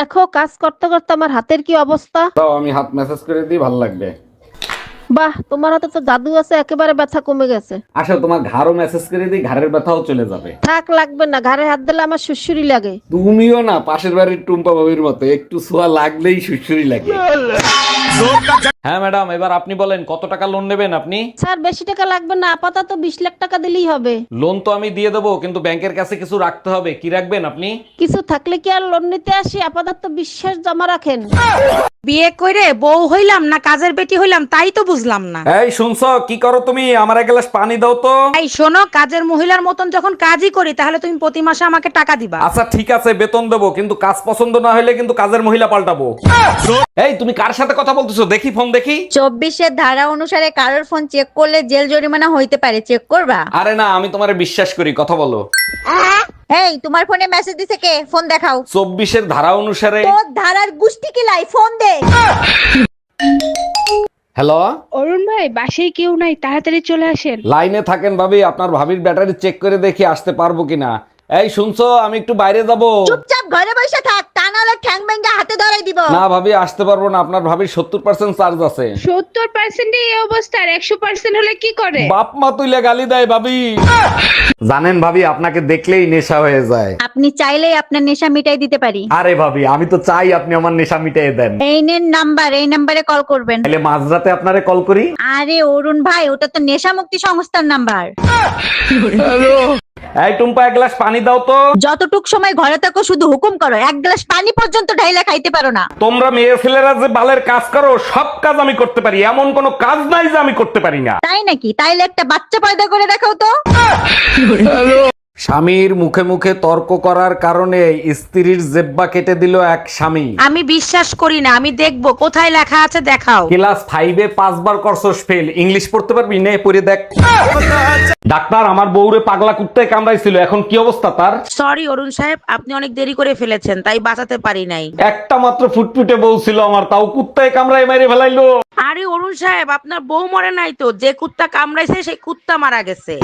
দেখো কাজ করতে করতে আমার হাতের কি অবস্থা? তাও আমি হাত মেসেজ করে দিই ভালো লাগবে। বাহ তোমার হাতে তো জাদু আছে একেবারে ব্যথা কমে গেছে। আসলে তোমার ঘাড়ও মেসেজ করে দিই ঘাড়ের ব্যথাও চলে যাবে। থাক লাগবে না ঘাড়ে হাত দিলে আমার সুসুরি লাগে। তুমিও না পাশের বাড়ির টুম্পা বাবির মতো একটু ছোঁয়া লাগলেই সুসুরি লাগে। হ্যাঁ ম্যাডাম এবার আপনি বলেন কত টাকা লোন নেবেন আপনি? স্যার বেশি টাকা লাগবে না আপাতত বিশ লাখ টাকা দিলেই হবে। লোন তো আমি দিয়ে দেবো কিন্তু ব্যাংকের কাছে কিছু রাখতে হবে কি রাখবেন আপনি? কিছু থাকলে কি আর লোন নিতে আসি? আপাতত বিশ্বাস জমা রাখেন। বিয়ে করে বউ হইলাম না কাজের বেটি হইলাম তাই তো বুঝলাম না। এই শুনছো? কি করো তুমি? আমার এক গ্লাস পানি দাও তো। এই শোনো কাজের মহিলার মতন যখন কাজই করি তাহলে তুমি প্রতি মাসে আমাকে টাকা দিবা। আচ্ছা ঠিক আছে বেতন দেবো কিন্তু কাজ পছন্দ না হলে কিন্তু কাজের মহিলা পাল্টাবো। এই তুমি কার সাথে কথা বলতেছো? দেখি ফোন দেখি। চব্বিশের ধারা অনুসারে কারোর ফোন চেক করলে জেল জরিমানা হইতে পারে। চেক করবা? আরে না আমি তোমারে বিশ্বাস করি কথা বলো। এই তোমার ফোনে মেসেজ দিছে কে? ফোন দেখাও। চব্বিশের ধারা অনুসারে তোর ধারার গুষ্টি কিলাই ফোন দে। হ্যালো? অরুণ ভাই বাসায় কেউ নাই তাড়াতাড়ি চলে আসেন। লাইনে থাকেন ভাবি আপনার ভাবির ব্যাটারি চেক করে দেখি আসতে পারব কিনা। এই শুনছো আমি একটু বাইরে যাব। চুপচাপ ঘরে বসে থাক। ঠ্যাং ব্যাঙ্গা হাতে ধরাই দিব। না ভাবি আসতে পারব না। আপনার ভাবির সত্তর পার্সেন্ট চার্জ আছে। সত্তর পার্সেন্ট এই অবস্থা একশো পার্সেন্ট হলে কি করে? বাপ মা তুইলে গালি দেয় ভাবি। জানেন ভাবি আপনাকে দেখলেই নেশা হয়ে যায়। আপনি চাইলেই আপনার নেশা মিটাই দিতে পারি। আরে ভাবি আমি তো চাই আপনি আমার নেশা মিটিয়ে দেন। এই নেন নাম্বার এই নাম্বারে কল করবেন। তাহলে মাঝরাতে আপনারে কল করি? আরে অরুণ ভাই ওটা তো নেশা মুক্তি সংস্থার নাম্বার। এই টুম্পা এক গ্লাস পানি দাও তো। যতটুক সময় ঘরে থাকো শুধু হুকুম করো এক গ্লাস পানি পর্যন্ত ঢাইলা খাইতে পারো না। তোমরা মেয়ে ছেলেরা যে বালের কাজ করো সব কাজ আমি করতে পারি এমন কোনো কাজ নাই যে আমি করতে পারি না। তাই নাকি? তাইলে একটা বাচ্চা পয়দা করে দেখাও তো। স্বামীর মুখে মুখে তর্ক করার কারণে স্ত্রীর জেব্বা কেটে দিল এক স্বামী। আমি বিশ্বাস করি না আমি দেখব কোথায় লেখা আছে দেখাও। ক্লাস ফাইভে পাঁচবার করছস ফেল। ইংলিশ পড়তে পারবি? নে পড়ে দেখ। ডাক্তার আমার বউরে পাগলা কুত্তায় কামড়াইছিল। এখন কি অবস্থা তার? সরি অরুণ সাহেব আপনি অনেক দেরি করে ফেলেছেন তাই বাঁচাতে পারি নাই। একটা মাত্র ফুটফুটে বউ ছিল আমার তাও কুত্তায় কামড়ায় মেরে ফেলাইলো। আরে অরুণ সাহেব আপনার বউ মরে নাই তো যে কুত্তা কামড়াইছে সেই কুত্তা মারা গেছে।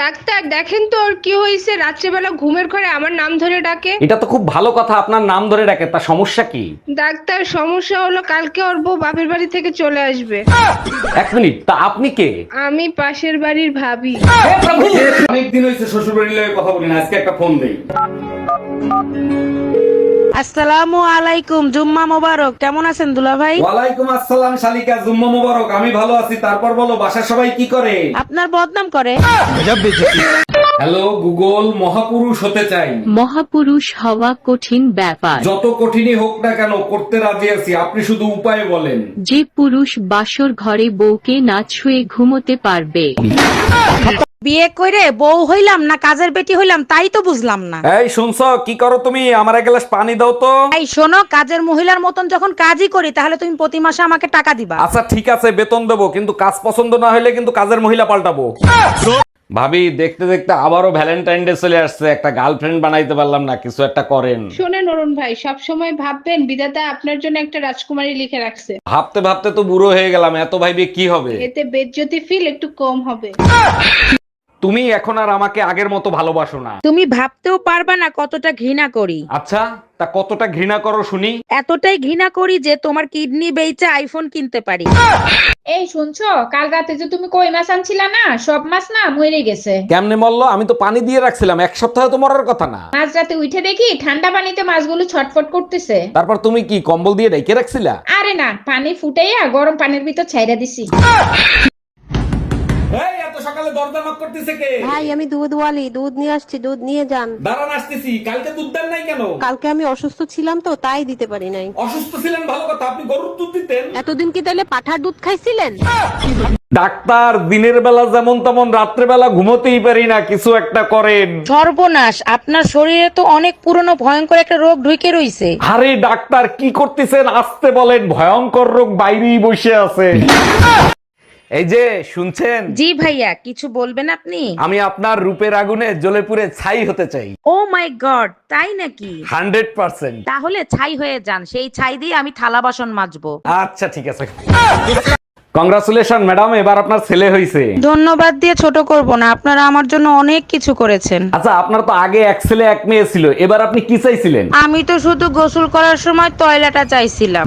ডাক্তার দেখেন তো ওর কি হয়েছে। রাত্রেবেলা ঘুমের ঘরে আমার নাম ধরে ডাকে। এটা তো খুব ভালো কথা আপনার নাম ধরে ডাকে তা সমস্যা কি? ডাক্তার সমস্যা হলো কালকে ওর বউ বাপের বাড়ি থেকে চলে আসবে। এক মিনিট তা আপনি কে? আমি পাশের বাড়ির ভাবি। অনেকদিন হয়েছে শ্বশুর বাড়ির কথা বলি না আজকে একটা ফোন দেই। আসসালামু আলাইকুম জুম্মা মোবারক। কেমন আছেন দুলা ভাই? ওয়ালাইকুম আসসালাম শালিকা জুম্মা মুবারক। আমি ভালো আছি তারপর বলো বাসার সবাই কি করে? আপনার বদনাম করে। হ্যালো গুগল মহাপুরুষ হতে চাই। মহাপুরুষ হওয়া কঠিন ব্যাপার। যত কঠিনই হোক না কেন করতে রাজি আছি আপনি শুধু উপায় বলেন। যে পুরুষ বাসর ঘরে বউকে না ছুঁয়ে ঘুমোতে পারবে। বিয়ে করে বউ হইলাম না কাজের বেটি হইলাম তাই তো বুঝলাম না। এই শুনছো কি করো তুমি? আমার এক গ্লাস পানি দাও তো। এই শোনো কাজের মহিলার মতন যখন কাজই করি তাহলে তুমি প্রতি মাসে আমাকে টাকা দিবা। আচ্ছা ঠিক আছে বেতন দেবো কিন্তু কাজ পছন্দ না হলে কিন্তু কাজের মহিলা পাল্টাবো। ভাবি দেখতে দেখতে আবারও ভ্যালেন্টাইন ডে চলে আসছে একটা গার্লফ্রেন্ড বানাইতে পারলাম না কিছু একটা করেন। শোনেন অরুণ ভাই সব সময় ভাববেন বিধাতা আপনার জন্য একটা রাজকুমারী লিখে রাখছে। ভাবতে ভাবতে তো বুড়ো হয়ে গেলাম এত ভাইবে কি হবে? এতে বেজ্জতি ফিল একটু কম হবে। তুমি এখন আর আমাকে আগের মতো ভালোবাসো না। তুমি ভাবতেও পারবা না কতটা ঘৃণা করি। আচ্ছা তা কতটা ঘৃণা করো শুনি। এতটাই ঘৃণা করি যে তোমার কিডনি বেচে আইফোন কিনতে পারি। এই শুনছো কাল রাতে যে তুমি কই মাছ আনছিলা না সব মাছ না মরে গেছে। কেমনে মরলো? আমি তো পানি দিয়ে রাখছিলাম এক সপ্তাহ তো মরার কথা না। মাঝ রাতে উঠে দেখি ঠান্ডা পানিতে মাছগুলো ছটফট করতেছে। তারপর তুমি কি কম্বল দিয়ে রেখে রাখছিলা? আরে না পানি ফুটাইয়া গরম পানির ভিতর ছাইরা দিছি। দরজা knock করতেছে কে? ভাই আমি দুধ ওয়ালি দুধ নিয়ে আসছি দুধ নিয়ে যান। দাঁড়ান আসতেছি। কালকে দুধ দেন নাই কেন? কালকে আমি অসুস্থ ছিলাম তো তাই দিতে পারি নাই। অসুস্থ ছিলেন ভালো কথা। আপনি গরুর দুধ দিতেন। এতদিন কি তাহলে পাঠার দুধ খাইছিলেন? ডাক্তার দিনের বেলা যেমন তেমন রাত্রে বেলা ঘুমোতেই পারি না কিছু একটা করেন। সর্বনাশ আপনার শরীরে তো অনেক পুরনো ভয়ঙ্কর একটা রোগ ঢুকে রইছে। আরে ডাক্তার কি করতেছেন? আসতে বলেন ভয়ঙ্কর রোগ বাইরেই বসে আছে। এই যে শুনছেন? জি ভাইয়া কিছু বলবেন আপনি? আমি আপনার রূপের আগুনে জ্বলে পুড়ে ছাই হতে চাই। ও মাই গড তাই নাকি? Hundred percent. তাহলে ছাই হয়ে যান সেই ছাই দিয়ে আমি থালা বাসন মাজবো। আচ্ছা ঠিক আছে। কংগ্রাচুলেশন ম্যাডাম এবার আপনার ছেলে হয়েছে ধন্যবাদ দিয়ে ছোট করব না আপনারা আমার জন্য অনেক কিছু করেছেন। আচ্ছা আপনার তো আগে এক ছেলে এক মেয়ে ছিল এবার আপনি কি চাইছিলেন? আমি তো শুধু গোসল করার সময় টয়লেটটা চাইছিলাম।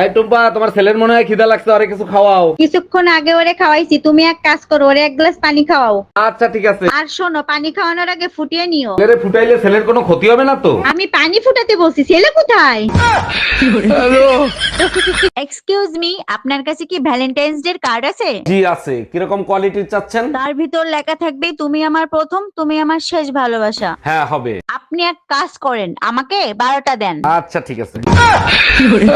এই টুম্পা তোমার ছেলের মনে হয় খিদা লাগছে আরে কিছু খাওয়াও। কিছুক্ষণ আগে ওরে খাওয়াইছি তুমি এক কাজ করো ওরে এক গ্লাস পানি খাওয়াও। আচ্ছা ঠিক আছে। আর শোনো পানি খাওয়ানোর আগে ফুটিয়ে নিও। ছেলেরে ফুটাইলে ছেলের কোনো ক্ষতি হবে না তো? আমি পানি ফুটাতে বলছি ছেলে কোথায়? এক্সকিউজ মি আপনার কাছে কি ভ্যালেন্টাইন্স ডে কার্ড আছে? জি আছে। কীরকম কোয়ালিটির চাচ্ছেন? তার ভিতর লেখা থাকবে তুমি আমার প্রথম তুমি আমার শেষ ভালোবাসা। হ্যাঁ হবে। আপনি এক কাজ করেন আমাকে বারোটা দেন। আচ্ছা ঠিক আছে। 一个人。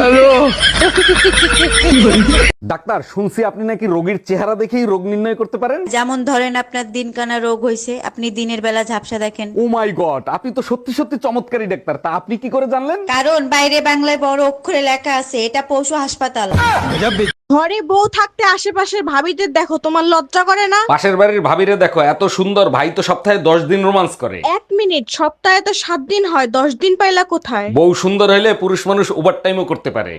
一个人。ডাক্তার শুনছি আপনি নাকি রোগীর চেহারা দেখেই রোগ নির্ণয় করতে পারেন? যেমন ধরেন আপনার দিনকানা রোগ হয়েছে আপনি দিনের বেলা ঝাপসা দেখেন। ও মাই গড আপনি তো সত্যি সত্যি চমৎকারী ডাক্তার তা আপনি কি করে জানলেন? কারণ বাইরে বাংলায় বড় অক্ষরে লেখা আছে এটা পশু হাসপাতাল। ঘরে বউ থাকতে আশেপাশের ভাবিদের দেখো তোমার লজ্জা করে না? পাশের বাড়ির ভাবিরে দেখো এত সুন্দর ভাই তো সপ্তাহে দশ দিন রোমান্স করে। এক মিনিট সপ্তাহে তো সাত দিন হয় দশ দিন পাইলা কোথায়? বউ সুন্দর হলে পুরুষ মানুষ ওভার টাইমও করতে পারে।